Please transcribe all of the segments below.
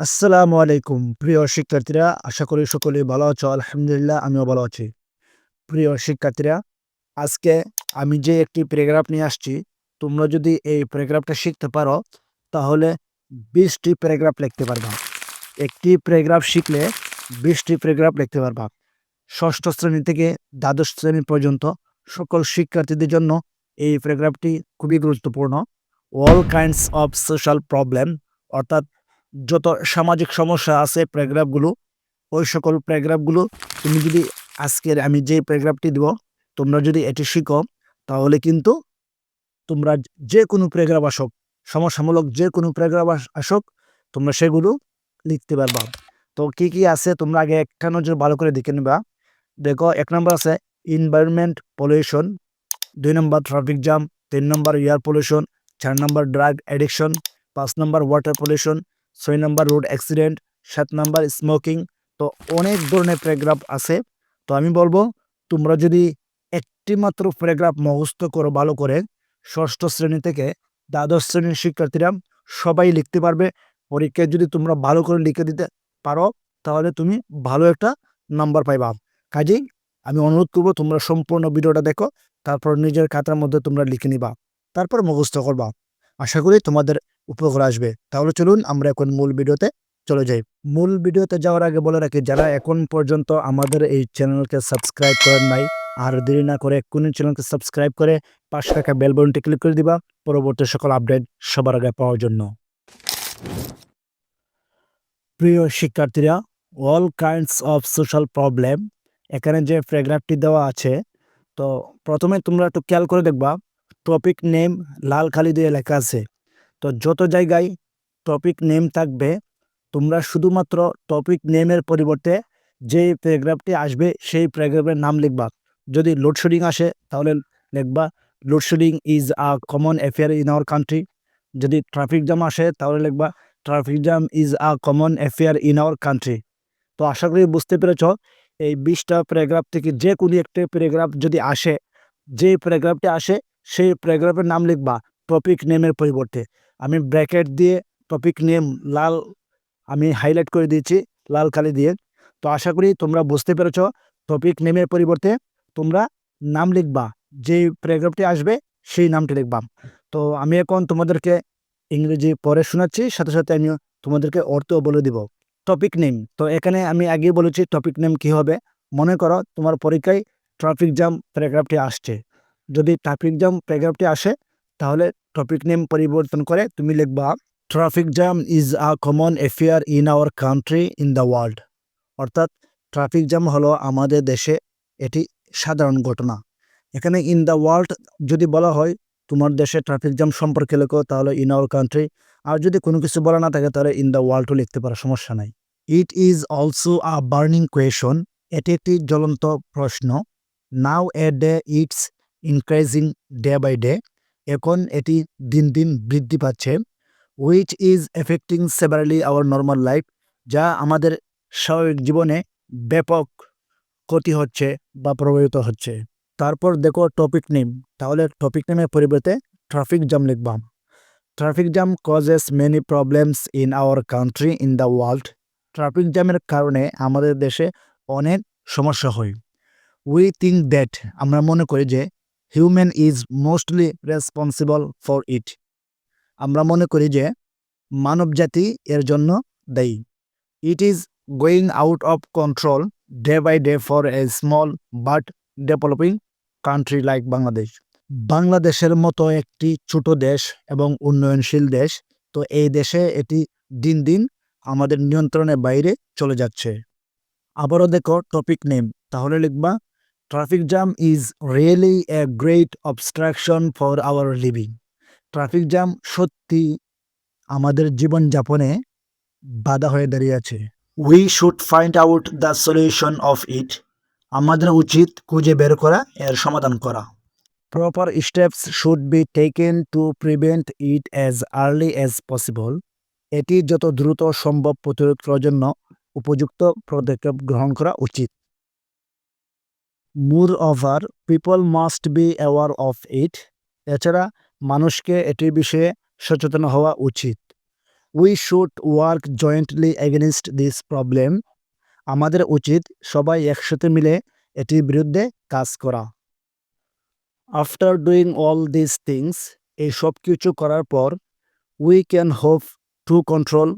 আসসালামু আলাইকুম। প্রিয় শিক্ষার্থীরা, আশা করি সকলেই ভালো আছো, আলহামদুলিল্লাহ, আমিও ভালো আছি। প্রিয় শিক্ষার্থীরা, আজকে আমি যে একটি প্যারাগ্রাফ নিয়ে আসছি, তোমরা যদি এই প্যারাগ্রাফটা শিখতে পারো, তাহলে বিশটি প্যারাগ্রাফ লিখতে পারবা। একটি প্যারাগ্রাফ শিখলে বিশটি প্যারাগ্রাফ লিখতে পারবা। ষষ্ঠ শ্রেণি থেকে দ্বাদশ শ্রেণি পর্যন্ত সকল শিক্ষার্থীদের জন্য এই প্যারাগ্রাফটি খুবই গুরুত্বপূর্ণ। All kinds of social problem অর্থাৎ যত সামাজিক সমস্যা আছে প্যারাগ্রাফগুলো, ওই সকল প্যারাগ্রাফগুলো তুমি যদি আজকের আমি যে প্যারাগ্রাফটি দিব, তোমরা যদি এটি শিখো, তাহলে কিন্তু তোমরা যে কোনো প্যারাগ্রাফ আসক, সমস্যামূলক যে কোনো প্যারাগ্রাফ আসুক, তোমরা সেগুলো লিখতে পারবা। তো কি কি আছে তোমরা আগে একটা নজর ভালো করে দেখে নিবা। দেখো, এক নম্বর আছে এনভায়রনমেন্ট পলিউশন দুই নম্বর ট্রাফিক জ্যাম তিন নম্বর এয়ার পলিউশন চার নম্বর ড্রাগ অ্যাডিকশন পাঁচ নম্বর ওয়াটার পলিউশন ছয় নম্বর রোড অ্যাক্সিডেন্ট সাত নম্বর স্মোকিং তো অনেক ধরনের প্যারাগ্রাফ আছে। তো আমি বলব, তোমরা যদি একটি মাত্র প্যারাগ্রাফ মুখস্থ করো ভালো করে, ষষ্ঠ শ্রেণি থেকে দ্বাদশ শ্রেণির শিক্ষার্থীরা সবাই লিখতে পারবে। পরীক্ষায় যদি তোমরা ভালো করে লিখে দিতে পারো, তাহলে তুমি ভালো একটা নাম্বার পাইবা। কাজেই আমি অনুরোধ করব, তোমরা সম্পূর্ণ ভিডিওটা দেখো, তারপর নিজের খাতার মধ্যে তোমরা লিখে নিবা, তারপর মুখস্থ করবা। আশা করি তোমাদের উপকার আসবে। তাহলে চলুন আমরা এখন মূল ভিডিওতে চলে যাই। মূল ভিডিওতে যাওয়ার আগে বলে রাখি, যারা এখন পর্যন্ত আমাদের এই চ্যানেলকে সাবস্ক্রাইব করেন নাই, আর দেরি না করে এক্ষুনি চ্যানেলকে সাবস্ক্রাইব করে পাশে থাকা বেল বটনটি ক্লিক করে দিবা পরবর্তী সকল আপডেট সবার আগে পাওয়ার জন্য। প্রিয় শিক্ষার্থীরা all kinds of social problem এখানে যে প্যারাগ্রাফটি দেওয়া আছে, তো প্রথমে তোমরা একটু খেয়াল করে দেখবা টপিক নেম লাল খালি দিয়ে লেখা আছে। তো যত জায়গায় টপিক নেম থাকবে, তোমরা শুধুমাত্র টপিক নেমের পরিবর্তে যে প্যারাগ্রাফটি আসবে, সেই প্যারাগ্রাফের নাম লিখবা। যদি লোডশেডিং আসে, তাহলে লিখবা load shedding is a common affair in our country যদি ট্রাফিক জ্যাম আসে, তাহলে লিখবা traffic jam is a common affair in our country তো আশা করি বুঝতে পেরেছ, এই বিশটা প্যারাগ্রাফ থেকে যে কোনো একটা প্যারাগ্রাফ যদি আসে, যে প্যারাগ্রাফটি আসে, সেই প্যারাগ্রাফের নাম লিখবা টপিক নেমের পরিবর্তে। আমি ব্র্যাকেট দিয়ে টপিক নেম লাল আমি হাইলাইট করে দিয়েছি, লাল কালি দিয়ে। তো আশা করি তোমরা বুঝতে পেরেছ টপিক নেমের পরিবর্তে তোমরা নাম লিখবা যে প্যারাগ্রাফটি আসবে সেই নামটি লিখবা। তো আমি এখন তোমাদেরকে ইংরেজি পরে শোনাচ্ছি, সাথে সাথে আমি তোমাদেরকে অর্থও বলে দিব। টপিক নেম তো এখানে আমি আগেই বলেছি টপিক নেম কি হবে। মনে করো তোমার পরীক্ষায় ট্রাফিক জ্যাম প্যারাগ্রাফটি আসছে। যদি ট্রাফিক জ্যাম প্যারাগ্রাফটি আসে তাহলে টপিক নেম পরিবর্তন করে তুমি লিখবা traffic jam is a common affair in our country in the world অর্থাৎ ট্রাফিক জ্যাম হলো আমাদের দেশে এটি সাধারণ ঘটনা। এখানে ইন দ্য ওয়ার্ল্ড যদি বলা হয়, তোমার দেশে ট্রাফিক জ্যাম সম্পর্কে লেখো, তাহলে ইন আওয়ার কান্ট্রি আর যদি কোনো কিছু বলা না থাকে, তাহলে ইন দ্য ওয়ার্ল্ডও লিখতে পারো, সমস্যা নাই। It is also a burning question এটি একটি জ্বলন্ত প্রশ্ন। Now a day it's increasing day by day এখন এটি দিন দিন বৃদ্ধি পাচ্ছে which is affecting severally our normal life যা আমাদের স্বাভাবিক জীবনে ব্যাপক ক্ষতি হচ্ছে বা প্রভাবিত হচ্ছে। তারপর দেখো টপিক নেম তাহলে টপিক নেমের পরিবর্তে traffic jam লিখবাম traffic jam causes many problems in our country in the world traffic জ্যামের কারণে আমাদের দেশে অনেক সমস্যা হয়। উই থিঙ্ক দ্যাট আমরা মনে করি যে human is mostly responsible for it আমরা মনে করি যে মানবজাতি এর জন্য দায়ী। It is going out of control day by day for a small but developing country like Bangladesh বাংলাদেশের মতো একটি ছোট দেশ এবং উন্নয়নশীল দেশ, তো এই দেশে এটি দিন দিন আমাদের নিয়ন্ত্রণের বাইরে চলে যাচ্ছে। আবারও দেখো টপিক নেম তাহলে লিখবা traffic jam is really a great obstruction for our living traffic jam সত্যি আমাদের জীবনযাপনে বাধা হয়ে দাঁড়িয়ে আছে। We should find out the solution of it আমাদের উচিত খুঁজে বের করা এর সমাধান করা। Proper steps should be taken to prevent it as early as possible এটি যত দ্রুত সম্ভব প্রতিরোধ করার জন্য উপযুক্ত পদক্ষেপ গ্রহণ করা উচিত। Moreover, people must be aware of it. এছাড়া মানুষকে এটির বিষয়ে সচেতন হওয়া উচিত। We should work jointly against this problem. আমাদের উচিত সবাই একসাথে মিলে এটির বিরুদ্ধে কাজ করা। After doing all this things, এই সব কিছু করার পর we can hope to control.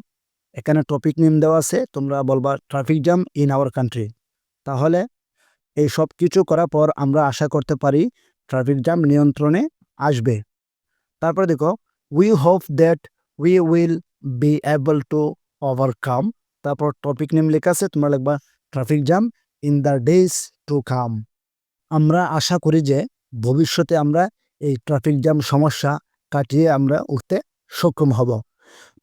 এখানে টপিক নেম দেওয়া আছে, তোমরা বলবা, traffic jam in our country. তাহলে এই সব কিছু করার পর আমরা আশা করতে পারি ট্রাফিক জ্যাম নিয়ন্ত্রণে আসবে। তারপরে দেখো we hope that we will be able to overcome তারপর টপিক নেম লেখা আছে, তোমরা লিখবা traffic jam in the days to come আমরা আশা করি যে ভবিষ্যতে আমরা এই ট্রাফিক জ্যাম সমস্যা কাটিয়ে আমরা উঠতে সক্ষম হব।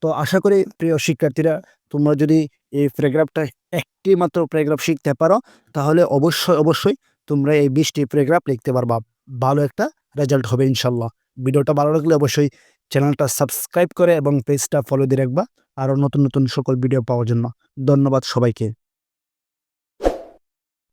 তো আশা করি প্রিয় শিক্ষার্থীরা, তোমরা যদি এই প্যারাগ্রাফটা একটি মাত্র প্যারাগ্রাফ শিখতে পারো, তাহলে অবশ্যই অবশ্যই তোমরা এই বিশটি প্যারাগ্রাফ লিখতে পারবা। ভালো একটা রেজাল্ট হবে ইনশাল্লাহ ভিডিওটা ভালো লাগলে অবশ্যই চ্যানেলটা সাবস্ক্রাইব করে এবং পেজটা ফলো দিয়ে রাখবা, আরও নতুন নতুন সকল ভিডিও পাওয়ার জন্য। ধন্যবাদ সবাইকে।